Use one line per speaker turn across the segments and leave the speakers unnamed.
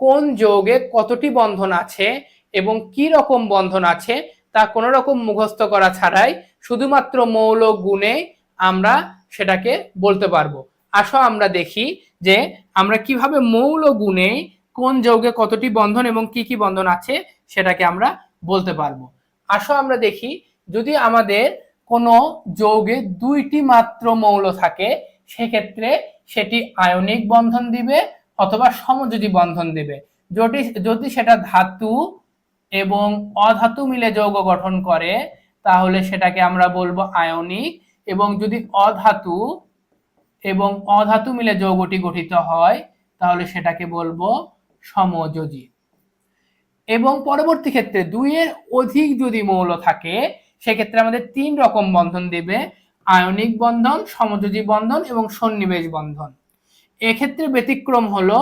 কোন যৌগে কতটি বন্ধন আছে এবং কি রকম বন্ধন আছে তা কোনো রকম মুখস্থ করা ছাড়াই শুধুমাত্র মৌল গুণে আমরা সেটাকে বলতে পারব। আসো আমরা দেখি যে আমরা কীভাবে মৌল গুণে কোন যৌগে কতটি বন্ধন এবং কি কি বন্ধন আছে সেটাকে আমরা বলতে পারব। আসো আমরা দেখি, যদি আমাদের কোনো যৌগে দুইটি মাত্র মৌল থাকে, সেক্ষেত্রে সেটি আয়নিক বন্ধন দিবে অথবা সমযোজী বন্ধন দিবে। যদি যদি সেটা ধাতু এবং অধাতু মিলে যৌগ গঠন করে, তাহলে সেটাকে আমরা বলব আয়নিক এবং যদি অধাতু এবং অধাতু মিলে যৌগটি গঠিত হয়, তাহলে সেটাকে বলব সমযোজী। এবং পরবর্তী ক্ষেত্রে দুইয়ের অধিক যদি মৌল থাকে, সেক্ষেত্রে আমাদের তিন রকম বন্ধন দিবে, আয়নিক বন্ধন, সমযোজী বন্ধন এবং সন্নিবেশ বন্ধন। এক্ষেত্রে ব্যতিক্রম হলো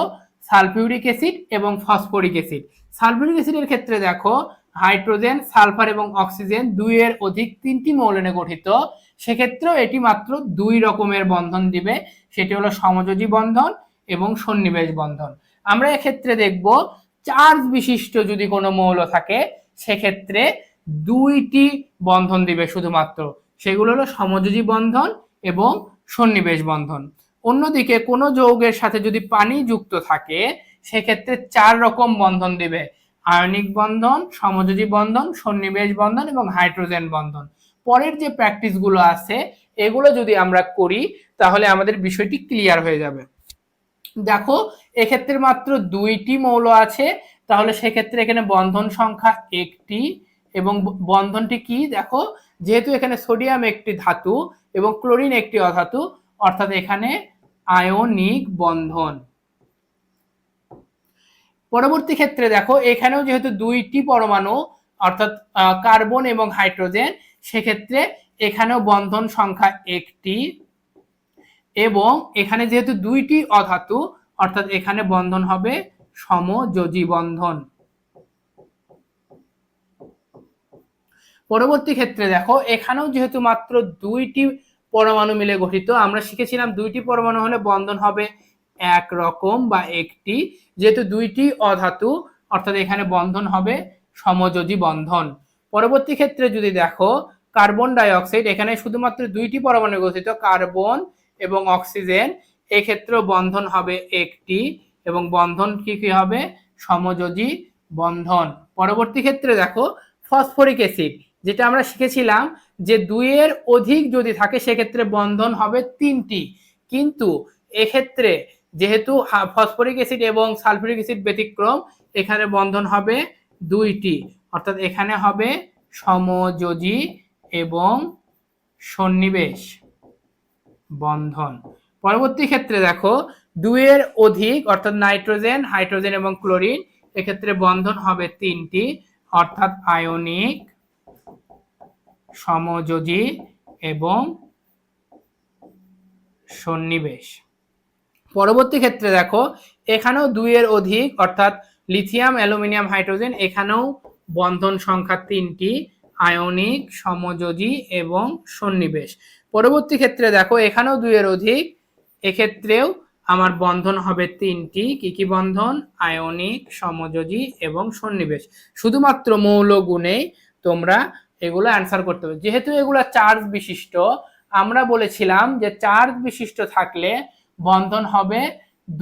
সালফিউরিক অ্যাসিড এবং ফসফরিক অ্যাসিড। সালফিউরিক অ্যাসিডের ক্ষেত্রে দেখো, হাইড্রোজেন, সালফার এবং অক্সিজেন দুইয়ের অধিক তিনটি মৌলনে গঠিত। সেক্ষেত্রেও এটি মাত্র দুই রকমের বন্ধন দিবে। সেটি হলো সমযোজী বন্ধন এবং সন্নিবেশ বন্ধন। আমরা এক্ষেত্রে দেখব, চার্জ বিশিষ্ট যদি কোনো মৌল থাকে, সেক্ষেত্রে দুইটি বন্ধন দিবে শুধুমাত্র। সেগুলো হলো সমযোজী বন্ধন এবং সন্নিবেশ বন্ধন। অন্যদিকে কোনো যৌগের সাথে যদি পানি যুক্ত থাকে, সেক্ষেত্রে চার রকম বন্ধন দিবে। আয়নিক বন্ধন, সমযোজী বন্ধন, সন্নিবেশ বন্ধন এবং হাইড্রোজেন বন্ধন। পরের যে প্র্যাকটিসগুলো আছে, এগুলো যদি আমরা করি, তাহলে আমাদের বিষয়টি ক্লিয়ার হয়ে যাবে। দেখো, এক্ষেত্রে মাত্র দুইটি মৌল আছে। তাহলে সেক্ষেত্রে এখানে বন্ধন সংখ্যা একটি এবং বন্ধনটি কি? দেখো, যেহেতু এখানে সোডিয়াম একটি ধাতু এবং ক্লোরিন একটি অধাতু, অর্থাৎ এখানে আয়নিক বন্ধন। পরবর্তী ক্ষেত্রে দেখো, এখানেও যেহেতু দুইটি পরমাণু, অর্থাৎ কার্বন এবং হাইড্রোজেন, সেক্ষেত্রে এখানেও বন্ধন সংখ্যা একটি এবং এখানে যেহেতু দুইটি অধাতু, অর্থাৎ এখানে বন্ধন হবে সমযোজী বন্ধন। পরবর্তী ক্ষেত্রে দেখো, এখানেও যেহেতু মাত্র দুইটি পরমাণু মিলে গঠিত। আমরা শিখেছিলাম দুইটি পরমাণু হলে বন্ধন হবে এক রকম বা একটি। যেহেতু দুইটি অধাতু, অর্থাৎ এখানে বন্ধন হবে সমযোজী বন্ধন। পরবর্তী ক্ষেত্রে যদি দেখো, কার্বন ডাইঅক্সাইড, এখানে শুধুমাত্র দুইটি পরমাণু গঠিত, কার্বন এবং অক্সিজেন। এক্ষেত্রেও বন্ধন হবে একটি এবং বন্ধন কি কি হবে? সমযোজী বন্ধন। পরবর্তী ক্ষেত্রে দেখো, ফসফরিক অ্যাসিড। যেটা আমরা শিখেছিলাম যে দুইয়ের অধিক যদি থাকে, সেক্ষেত্রে বন্ধন হবে তিনটি। কিন্তু এক্ষেত্রে যেহেতু ফসফরিক অ্যাসিড এবং সালফিউরিক অ্যাসিড ব্যতিক্রম, এখানে বন্ধন হবে দুইটি। অর্থাৎ এখানে হবে সমযোজী এবং সন্নিবেশ বন্ধন। পরবর্তী ক্ষেত্রে দেখো, দুইয়ের অধিক, অর্থাৎ নাইট্রোজেন, হাইড্রোজেন এবং ক্লোরিন, এক্ষেত্রে বন্ধন হবে তিনটি, অর্থাৎ আয়নিক সমযোজী এবং সন্নিবেশ। পরবর্তী ক্ষেত্রে দেখো, এখানেও দুইয়ের অধিক, অর্থাৎ লিথিয়াম, অ্যালুমিনিয়াম, হাইড্রোজেন, এখানেও বন্ধন সংখ্যা তিনটি, আয়নিক, সমযোজী এবং সন্নিবেশ। পরবর্তী ক্ষেত্রে দেখো, এখানেও দুইয়ের অধিক, এক্ষেত্রেও আমার বন্ধন হবে তিনটি, কি কি বন্ধন? আয়নিক, সমযোজী এবং সন্নিবেশ। শুধুমাত্র মৌল গুণে তোমরা এগুলো অ্যান্সার করতে হবে। যেহেতু এগুলো চার্জ বিশিষ্ট, আমরা বলেছিলাম যে চার্জ বিশিষ্ট থাকলে বন্ধন হবে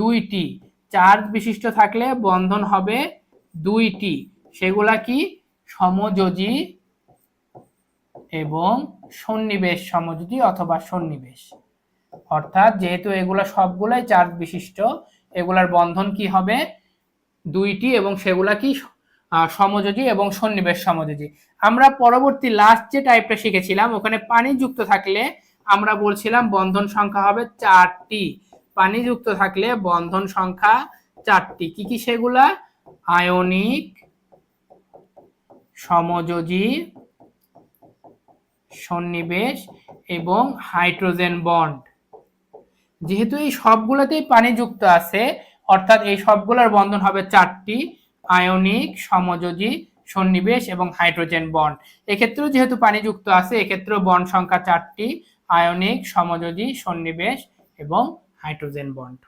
দুইটি। চার্জ বিশিষ্ট থাকলে বন্ধন হবে দুইটি। সেগুলা কি? সমযোজী এবং সন্নিবেশ সমযোজী অথবা সন্নিবেশ। অর্থাৎ যেহেতু এগুলা সবগুলাই চার্জ বিশিষ্ট, এগুলার বন্ধন কি হবে? দুইটি এবং সেগুলা কি সমযোজী এবং সন্নিবেশ সমযোজী। আমরা পরবর্তী লাস্ট যে টাইপটা শিখেছিলাম, ওখানে পানি যুক্ত থাকলে আমরা বলছিলাম বন্ধন সংখ্যা হবে চারটি। পানি যুক্ত থাকলে বন্ধন সংখ্যা চারটি। কি কি সেগুলা? আয়নিক, সমযোজী, সন্নিবেশ এবং হাইড্রোজেন বন্ড। যেহেতু এই সবগুলোতেই পানি যুক্ত আছে, অর্থাৎ এই সবগুলোর বন্ধন হবে চারটি আয়নিক, সমযোজী, সন্নিবেশ এবং হাইড্রোজেন বন্ড। এক্ষেত্রেও যেহেতু পানি যুক্ত আছে, এক্ষেত্রেও বন্ড সংখ্যা চারটি, আয়নিক, সমযোজী, সন্নিবেশ এবং হাইড্রোজেন বন্ড।